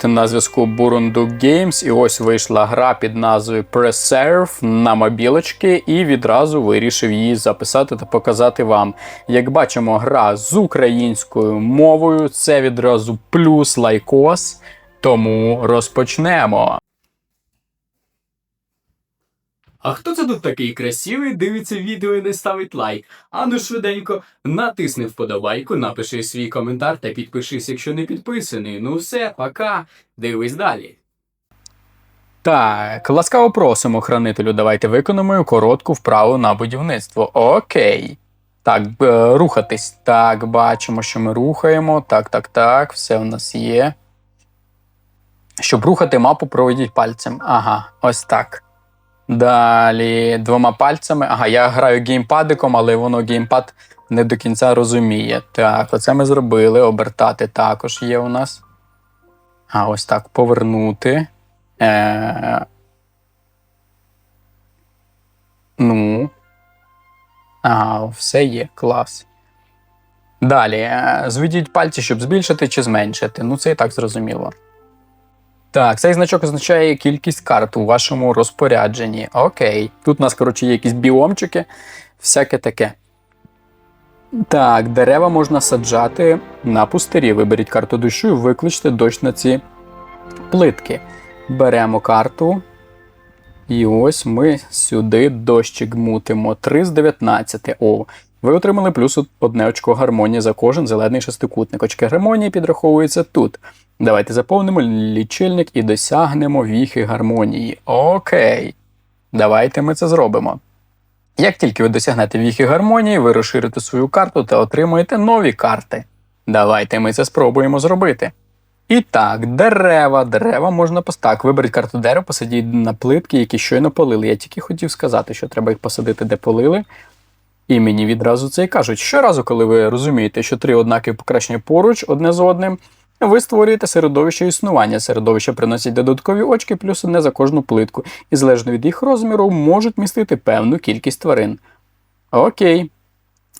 Привіт! На зв'язку Бурунду Games. І ось вийшла гра під назвою Preserve на мобілочки, і відразу вирішив її записати та показати вам. Як бачимо, гра з українською мовою. Це відразу плюс лайкос. Тому розпочнемо. А хто це тут такий красивий, дивиться відео і не ставить лайк? Ану швиденько натисни вподобайку, напиши свій коментар та підпишись, якщо не підписаний. Ну все, пока, дивись далі. Так, ласкаво просимо, хранителю. Давайте виконуємо коротку вправу на будівництво. Окей. Так, рухатись. Так, бачимо, що ми рухаємо. Так, так, так, все в нас є. Щоб рухати мапу, проведіть пальцем. Ага, ось так. Далі двома пальцями. Ага, я граю геймпадиком, але воно геймпад не до кінця розуміє. Так, оце ми зробили. Обертати також є у нас. А ось так, повернути. Е... Ну. Ага, все є, клас. Далі. е, Зведіть пальці, щоб збільшити чи зменшити. Ну, це і так зрозуміло. Так, цей значок означає кількість карт у вашому розпорядженні. Окей. Тут у нас, коротше, є якісь біомчики, всяке таке. Так, дерева можна саджати на пустирі. Виберіть карту дощу і викличте дощ на ці плитки. Беремо карту. І ось ми сюди дощик мутимо. 3 з 19. О, ви отримали плюс одне очко гармонії за кожен зелений шестикутник. Очки гармонії підраховуються тут. Давайте заповнимо лічильник і досягнемо віхи гармонії. Окей. Давайте ми це зробимо. Як тільки ви досягнете віхи гармонії, ви розширите свою карту та отримуєте нові карти. Давайте ми це спробуємо зробити. І так, дерева, дерева можна пос... Так, виберіть карту дерева, посадіть на плитки, які щойно полили. Я тільки хотів сказати, що треба їх посадити, де полили. І мені відразу це і кажуть. Щоразу, коли ви розумієте, що три однакові покращення поруч одне з одним, ви створюєте середовище існування. Середовище приносять додаткові очки, плюс одне за кожну плитку, і залежно від їх розміру можуть містити певну кількість тварин. Окей.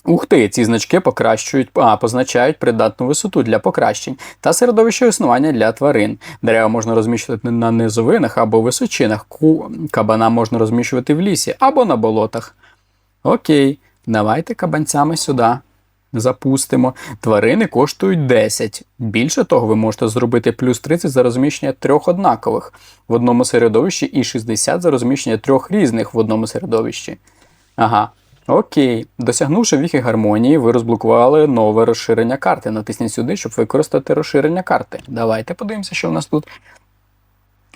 Ух ти, ці значки покращують, а, позначають придатну висоту для покращень та середовище існування для тварин. Дерева можна розміщувати на низовинах або височинах, кабана можна розміщувати в лісі або на болотах. Окей, давайте кабанцями сюди. Запустимо. Тварини коштують 10. Більше того, ви можете зробити плюс 30 за розміщення трьох однакових в одному середовищі і 60 за розміщення трьох різних в одному середовищі. Ага. Окей. Досягнувши віхи гармонії, ви розблокували нове розширення карти. Натисніть сюди, щоб використати розширення карти. Давайте подивимося, що в нас тут.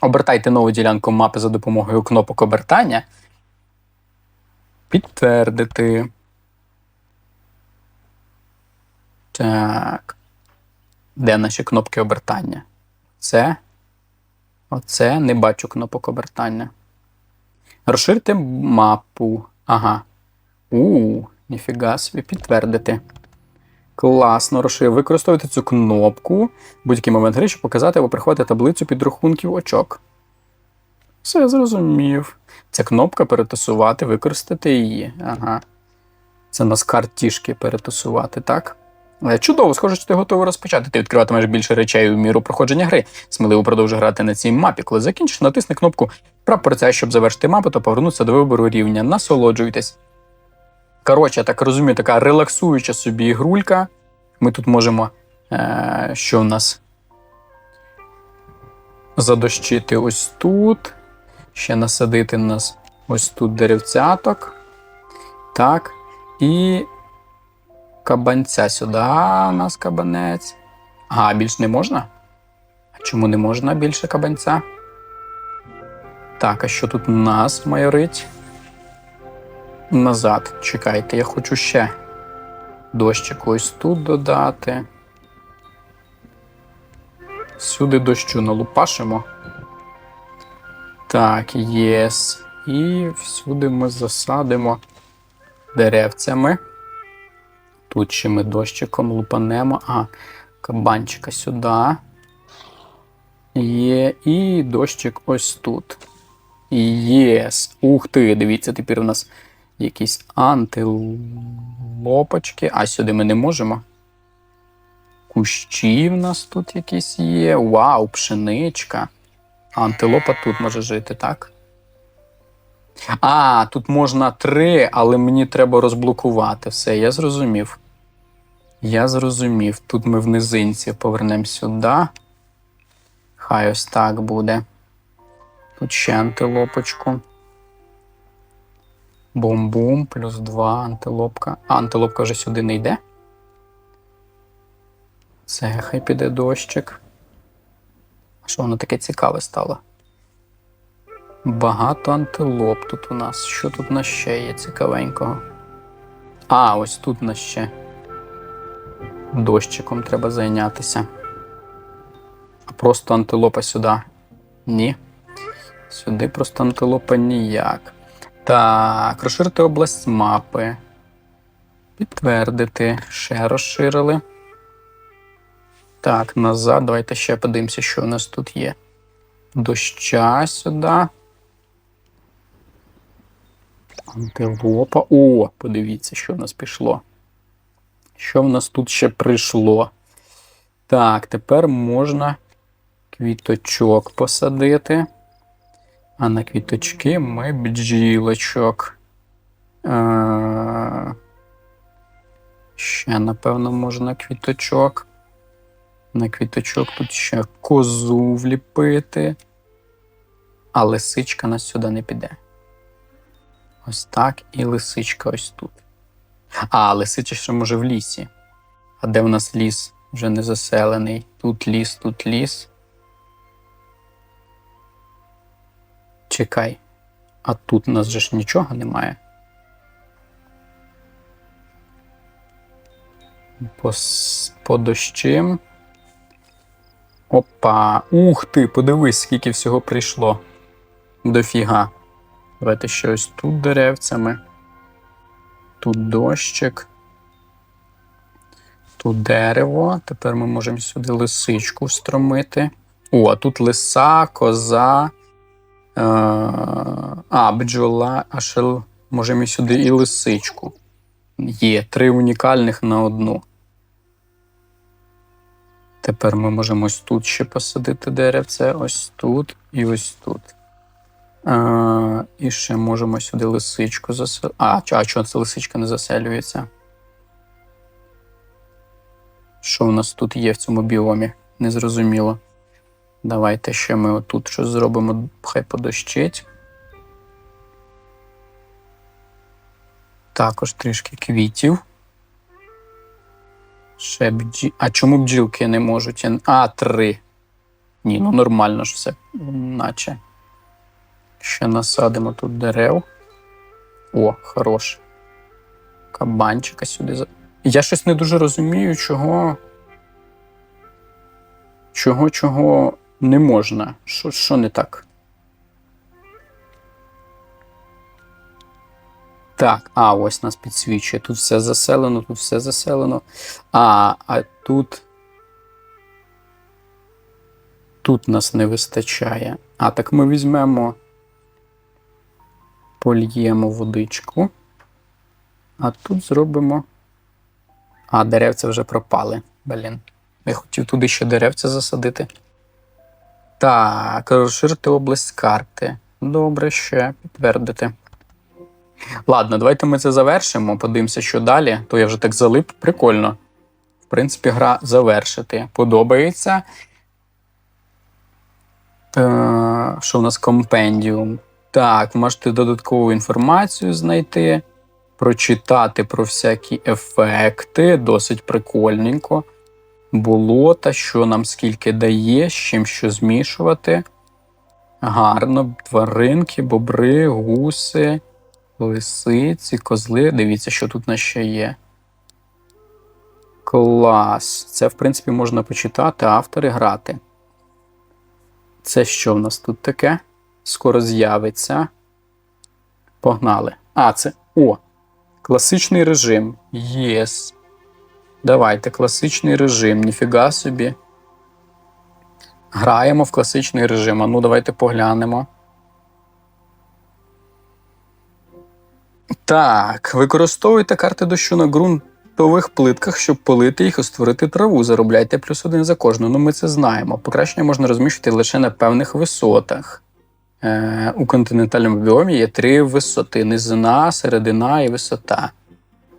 Обертайте нову ділянку мапи за допомогою кнопок обертання. Підтвердити. Так. Де наші кнопки обертання? Це. Оце не бачу кнопок обертання. Розширте мапу. Ага. У, ніфіга собі, підтвердити. Класно, розшир. Використовуйте цю кнопку в будь-який момент гри, щоб показати або приховати таблицю підрахунків очок. Все зрозумів. Ця кнопка перетасувати, використати її. Ага. Це нас картішки перетасувати, так? Е, Чудово, схоже, що ти готовий розпочати. Ти відкриватимеш більше речей у міру проходження гри. Сміливо продовжуй грати на цій мапі. Коли закінчиш, натисни кнопку прапорця, щоб завершити мапу та повернутися до вибору рівня. Насолоджуйтесь. Коротше, так розумію, така релаксуюча собі ігрулька. Ми тут можемо. Е, що в нас? Задощити ось тут. Ще насадити нас ось тут деревцяток. Так. І кабанця сюди у нас кабанець. Ага, більш не можна? А чому не можна більше кабанця? Так, а що тут у нас майорить? Назад. Чекайте, я хочу ще дощик ось тут додати. Сюди дощу налупашимо. Так, єс. І всюди ми засадимо деревцями. Тут ще ми дощиком лупанемо. А, кабанчика сюди. Є. І дощик ось тут. Єс. Ух ти, дивіться, тепер у нас якісь антилопочки. А сюди ми не можемо. Кущі в нас тут якісь є. Вау, пшеничка. Антилопа тут може жити, так? А, тут можна три, але мені треба розблокувати все. Я зрозумів. Я зрозумів. Тут ми в низинці повернемо сюди. Хай ось так буде. Тут ще антилопочку. Бум-бум, плюс два антилопка. А, антилопка вже сюди не йде. Це хай піде дощик. А що воно таке цікаве стало? Багато антилоп тут у нас. Що тут у нас ще є цікавенького? А, ось тут нас ще. Дощиком треба зайнятися. А просто антилопа сюди. Ні. Сюди просто антилопа ніяк. Так, розширити область мапи. Підтвердити. Ще розширили. Так, назад. Давайте ще подивимося, що у нас тут є. Доща сюди. Антилопа. О, подивіться, що в нас пішло. Що в нас тут ще прийшло? Так, тепер можна квіточок посадити. А на квіточки ми бджілочок. Е- Ще, напевно, можна квіточок. На квіточок тут ще козу вліпити. А лисичка нас сюди не піде. Ось так, і лисичка ось тут. А, лисичка ще може в лісі. А де в нас ліс? Вже не заселений. Тут ліс, тут ліс. Чекай. А тут у нас же ж нічого немає. По, по дощим. Опа. Ух ти, подивись, скільки всього прийшло. Дофіга. Давайте ще ось тут деревцями. Тут дощик. Тут дерево. Тепер ми можемо сюди лисичку встромити. О, а тут лиса, коза. Е, а, бджола, а ще можемо сюди і лисичку. Є три унікальних на одну. Тепер ми можемо ось тут ще посадити деревце, ось тут і ось тут. А, і ще можемо сюди лисичку заселити. А, а чого це лисичка не заселюється? Що у нас тут є в цьому біомі? Незрозуміло. Давайте ще ми отут щось зробимо, хай подощить. Також трішки квітів. Ще бджі... А чому бджілки не можуть? А, три. Ні, ну нормально ж все, наче. Ще насадимо тут дерев. О, хорош. Кабанчика сюди. Я щось не дуже розумію, чого. Чого, чого не можна. Що, що не так? Так, а ось нас підсвічує. Тут все заселено, тут все заселено. А, а тут. Тут нас не вистачає. А, так ми візьмемо. Польємо водичку. А тут зробимо. А, деревця вже пропали. Блін. Я хотів туди ще деревця засадити. Так, розширити область карти. Добре, ще підтвердити. Ладно, давайте ми це завершимо. Подивимося, що далі. То я вже так залип. Прикольно. В принципі, гра завершити. Подобається. Е, що в нас компендіум? Так, можете додаткову інформацію знайти, прочитати про всякі ефекти, досить прикольненько. Болота, що нам скільки дає, з чим що змішувати. Гарно, тваринки, бобри, гуси, лисиці, козли. Дивіться, що тут у нас ще є. Клас. Це, в принципі, можна почитати, автори грати. Це що в нас тут таке? Скоро з'явиться. Погнали. А, це. О! Класичний режим. Єс. Давайте, класичний режим. Ніфіга собі. Граємо в класичний режим. А ну, давайте поглянемо. Так, використовуйте карти дощу на ґрунтових плитках, щоб полити їх і створити траву. Заробляйте плюс один за кожну. Ну ми це знаємо. Покращення можна розміщувати лише на певних висотах. Е, у континентальному біомі є три висоти: низина, середина і висота.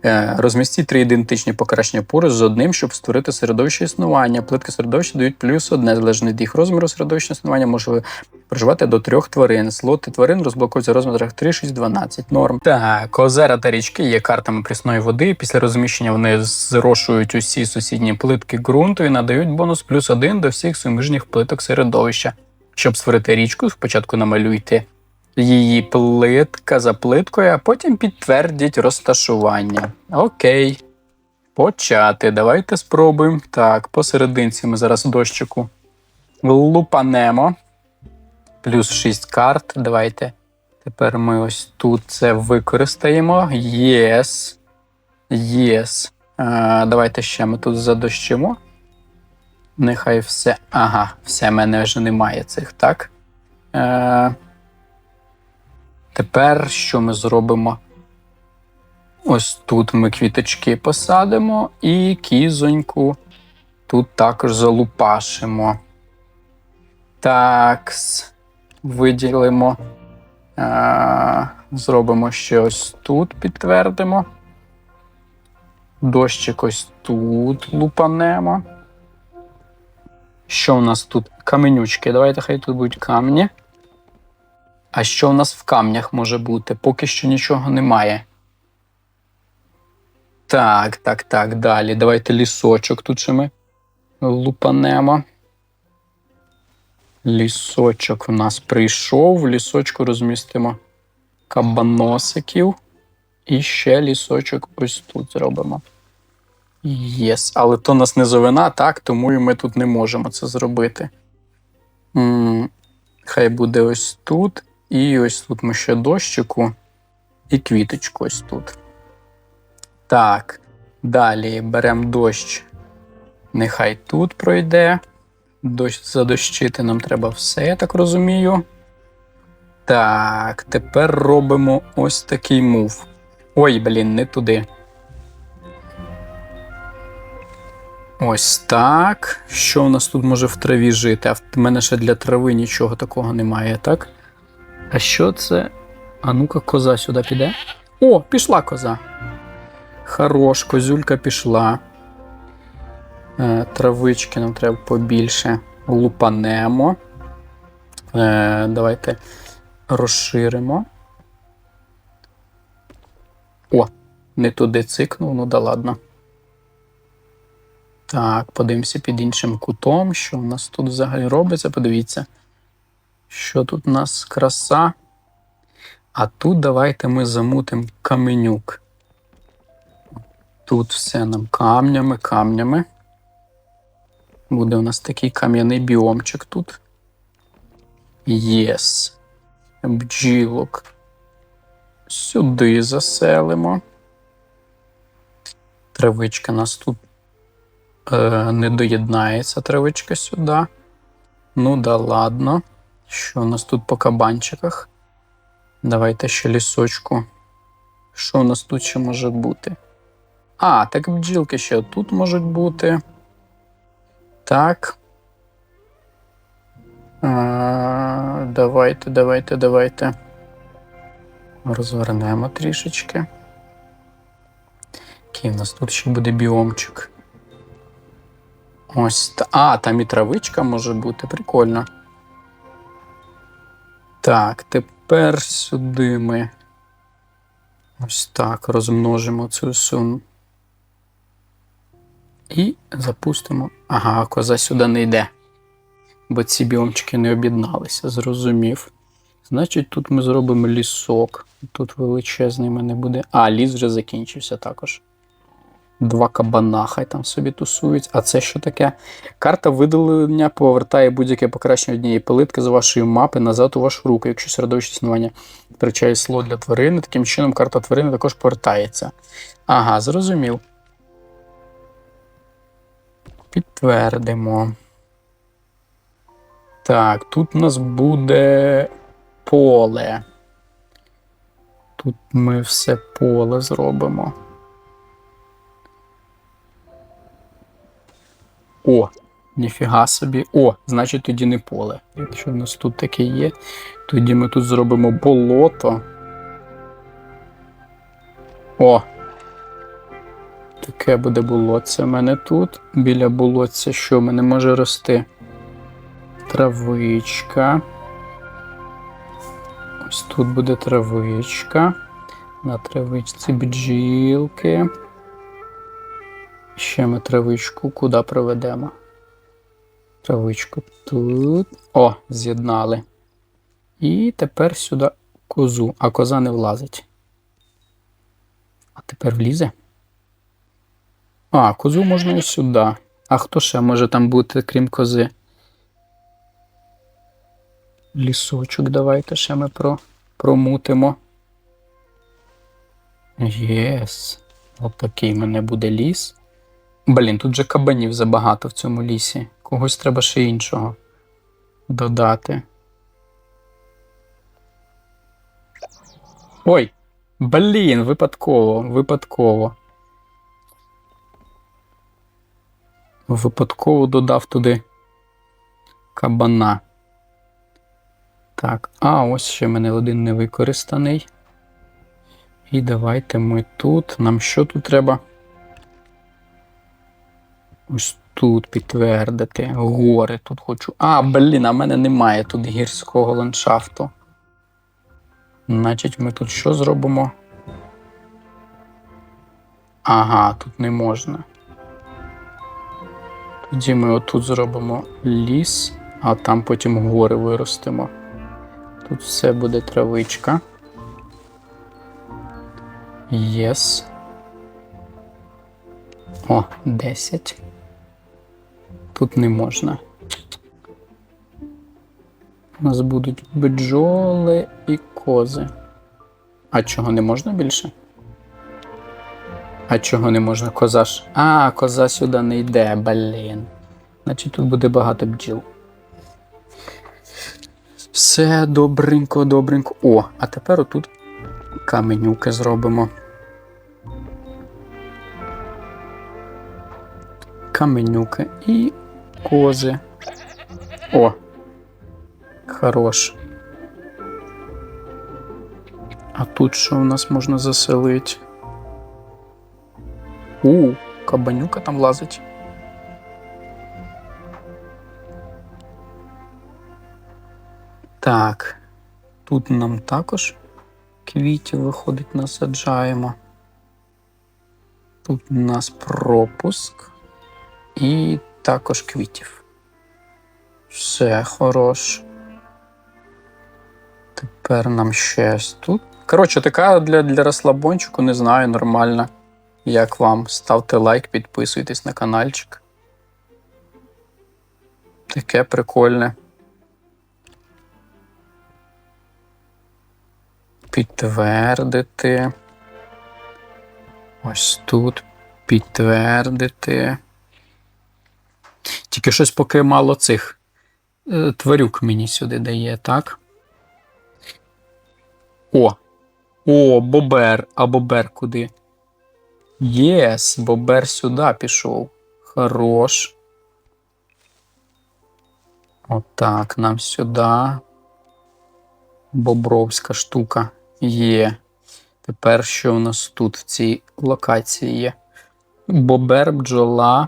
Е, розмістіть три ідентичні покращення поруч з одним, щоб створити середовище існування. Плитки середовища дають плюс одне, залежно від їх розміру середовища існування може проживати до трьох тварин. Слоти тварин розблокуються в розмірах 3, 6, 12. Норм. Так, озера та річки є картами прісної води. Після розміщення вони зрошують усі сусідні плитки ґрунту і надають бонус плюс один до всіх суміжніх плиток середовища. Щоб створити річку, спочатку намалюйте її плитка за плиткою, а потім підтвердіть розташування. Окей. Почати. Давайте спробуємо. Так, посерединці ми зараз дощику лупанемо. Плюс 6 карт. Давайте. Тепер ми ось тут це використаємо. Єс. Єс. Давайте ще ми тут задощимо. Нехай все. Ага, все, мене вже немає цих, так? Е, Тепер що ми зробимо? Ось тут ми квіточки посадимо і кізоньку тут також залупашимо. Такс. Виділимо. Е, зробимо ще ось тут, підтвердимо. Дощик ось тут лупанемо. Що у нас тут? Каменючки. Давайте хай тут будуть камні. А що у нас в камнях може бути? Поки що нічого немає. Так, так, так, далі. Давайте лісочок тут ще ми лупанемо. Лісочок у нас прийшов. В лісочку розмістимо кабаносиків. І ще лісочок ось тут зробимо. Єс, але то нас низовина, так, тому і ми тут не можемо це зробити. М, Хай буде ось тут. І ось тут ми ще дощику і квіточку ось тут. Так, далі беремо дощ. Нехай тут пройде. Дощ задощити нам треба все, я так розумію. Так, тепер робимо ось такий мув. Ой, блін, не туди. Ось так. Що у нас тут може в траві жити? А в мене ще для трави нічого такого немає, так? А що це? А ну-ка, коза сюди піде. О, пішла коза. Хорош, козюлька пішла. Е, травички нам треба побільше. Лупанемо. Е, давайте розширимо. О, не туди цикнув, ну да ладно. Так, подивимося під іншим кутом, що у нас тут взагалі робиться. Подивіться. Що тут у нас краса? А тут давайте ми замутимо каменюк. Тут все нам камнями, камнями. Буде у нас такий кам'яний біомчик тут. Єс. Бджілок. Сюди заселимо. Травичка нас тут е, не доєднається, травичка сюди. Ну да ладно. Що у нас тут по кабанчиках? Давайте ще лісочку. Що у нас тут ще може бути? А, так бджілки ще тут можуть бути. Так. А, давайте, давайте, давайте. Розвернемо трішечки. Який в нас тут ще буде біомчик? Ось. А, там і травичка може бути. Прикольно. Так, тепер сюди ми ось так розмножимо цю суму. І запустимо. Ага, коза сюди не йде. Бо ці біомчики не об'єдналися, зрозумів. Значить, тут ми зробимо лісок. Тут величезний мене буде. А, ліс вже закінчився також. Два кабана, хай там собі тусують. А це що таке? Карта видалення повертає будь-яке покращення однієї пилитки з вашої мапи назад у вашу руку, якщо середовище існування втрачає слот для тварини. Таким чином, карта тварини також повертається. Ага, зрозумів. Підтвердимо. Так, тут у нас буде поле. Тут ми все поле зробимо. О, ніфіга собі. О, значить тоді не поле. Якщо в нас тут таке є, тоді ми тут зробимо болото. О! Таке буде болотце в мене тут. Біля болотця що в мене може рости? Травичка. Ось тут буде травичка. На травичці бджілки. Ще ми травичку куди проведемо? Травичку тут. О, з'єднали. І тепер сюди козу, а коза не влазить. А тепер влізе. А, козу можна і сюди. А хто ще може там бути, крім кози? Лісочок давайте ще ми про, промутимо. Єс. Отакий в мене буде ліс. Блін, тут же кабанів забагато в цьому лісі. Когось треба ще іншого додати. Ой! Блін, випадково, випадково. Випадково додав туди кабана. Так, а ось ще мене один невикористаний. І давайте ми тут. Нам що тут треба? Ось тут підтвердити. Гори тут хочу. А, блін, а в мене немає тут гірського ландшафту. Значить, ми тут що зробимо? Ага, тут не можна. Тоді ми отут зробимо ліс, а там потім гори виростимо. Тут все буде травичка. Єс. О, 10. Тут не можна. У нас будуть бджоли і кози. А чого не можна більше? А чого не можна? Коза ж. А, коза сюди не йде, блін. Значить тут буде багато бджіл. Все добренько, добренько. О, а тепер отут каменюки зробимо. Каменюки і кози. О! Хорош. А тут що в нас можна заселити? У, кабанюка там лазить. Так, тут нам також квітів виходить, насаджаємо. Тут у нас пропуск і також квітів. Все хорош. Тепер нам ще тут. Коротше, така для, для розслабончику, не знаю, нормальна. Як вам? Ставте лайк, підписуйтесь на каналчик. Таке прикольне. Підтвердити. Ось тут підтвердити. Тільки щось поки мало цих е, тварюк мені сюди дає, так? О! О, бобер, а бобер куди? Єс, бобер сюди пішов. Хорош. Отак, нам сюди. Бобровська штука є. Тепер що у нас тут в цій локації є? Бобер, бджола.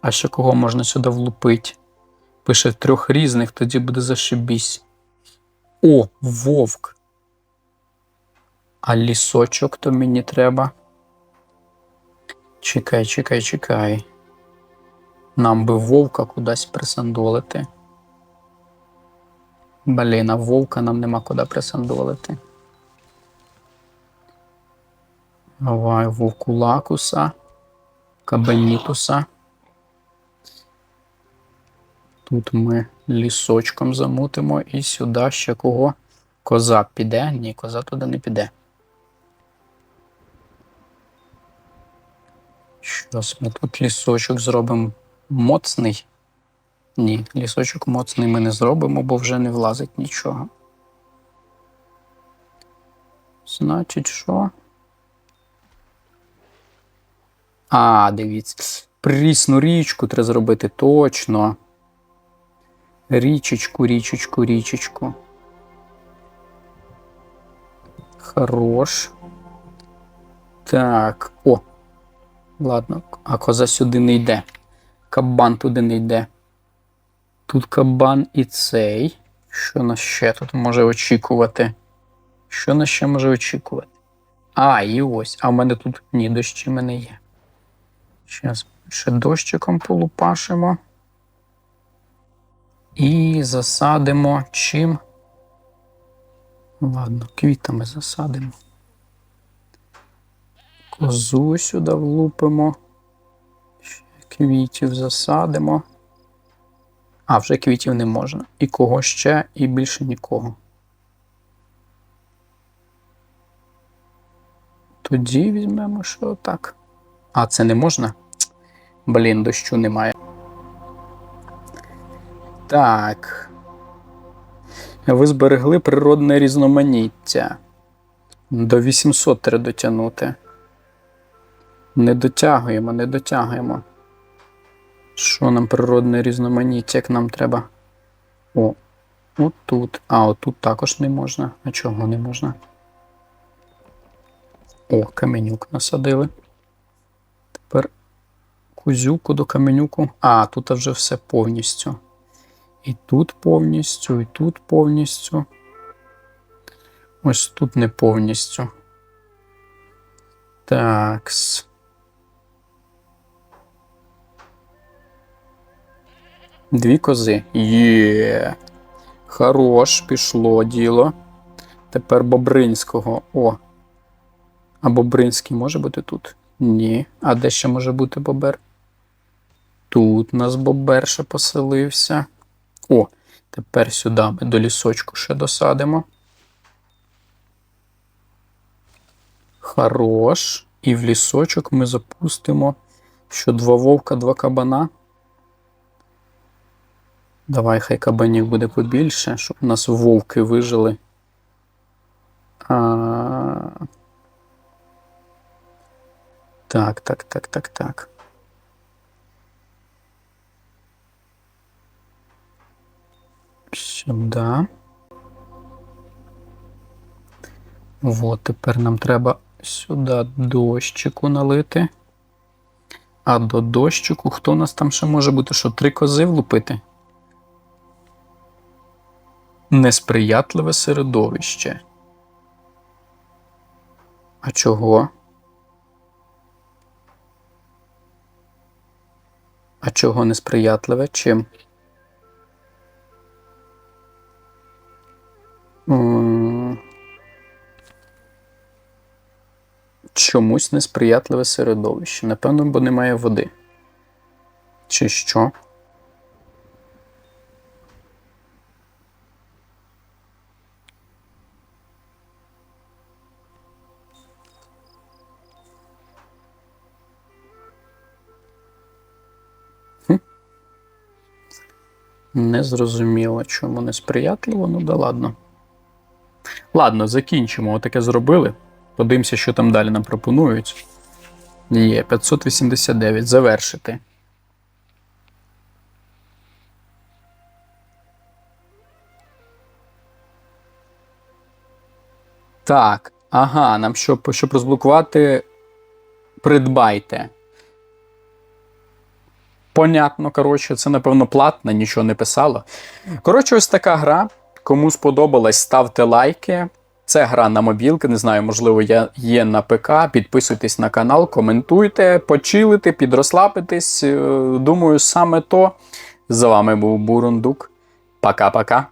А ще кого можна сюди влупити? Пише трьох різних, тоді буде зашибісь. О, вовк. А лісочок то мені треба. Чекай, чекай, чекай. Нам би вовка кудись присандолити. Блін, а вовка нам нема куди присандолити. Давай вовку лакуса, кабанітуса. Тут ми лісочком замутимо і сюди ще кого? Коза піде? Ні, коза туди не піде. Щось ми тут лісочок зробимо моцний. Ні, лісочок моцний ми не зробимо, бо вже не влазить нічого. Значить, що? А, дивіться. Прісну річку треба зробити точно. Річечку, річечку, річечку. Хорош. Так. О. Ладно, а коза сюди не йде. Кабан туди не йде. Тут кабан і цей. Що нас ще тут може очікувати? Що нас ще може очікувати? А, і ось. А в мене тут ні, дощі мене є. Зараз ще дощиком полупашимо. І засадимо чим? Ладно, квітами засадимо. Козу сюди влупимо. Ще квітів засадимо. А, вже квітів не можна. І кого ще, і більше нікого. Тоді візьмемо що так. А, це не можна? Блін, дощу немає. Так. Ви зберегли природне різноманіття. До 800 треба дотягнути. Не дотягуємо, не дотягуємо. Що нам природне різноманіття, як нам треба? О, отут. А, отут також не можна. А чого не можна? О, каменюк насадили. Тепер кузюку до каменюку. А, тут вже все повністю. І тут повністю, і тут повністю. Ось тут не повністю. Такс. Дві кози. Є. Хорош, пішло діло. Тепер Бобринського. О. А Бобринський може бути тут? Ні. А де ще може бути Бобер? Тут у нас Бобер ще поселився. О, тепер сюди ми до лісочку ще досадимо. Хорош. І в лісочок ми запустимо. Що два вовка, два кабана. Давай, хай кабанів буде побільше, щоб у нас вовки вижили. А... Так, так, так, так, так. Сюди. Вот, тепер нам треба сюди дощику налити. А до дощику хто у нас там ще може бути? Що три кози влупити? Несприятливе середовище. А чого? А чого несприятливе? Чим? Чомусь несприятливе середовище. Напевно, бо немає води. Чи що? Не зрозуміло, чому несприятливо, ну да ладно. Ладно, закінчимо. Отаке зробили. Подивимося, що там далі нам пропонують. Є 589. Завершити. Так. Ага, нам щоб, щоб розблокувати. Придбайте. Понятно, коротше, це, напевно, платно, нічого не писало. Коротше, ось така гра. Кому сподобалось, ставте лайки. Це гра на мобілки, не знаю, можливо, я є на ПК. Підписуйтесь на канал, коментуйте, почилите, підрослабитесь. Е, Думаю, саме то. З вами був Бурундук. Пока-пока.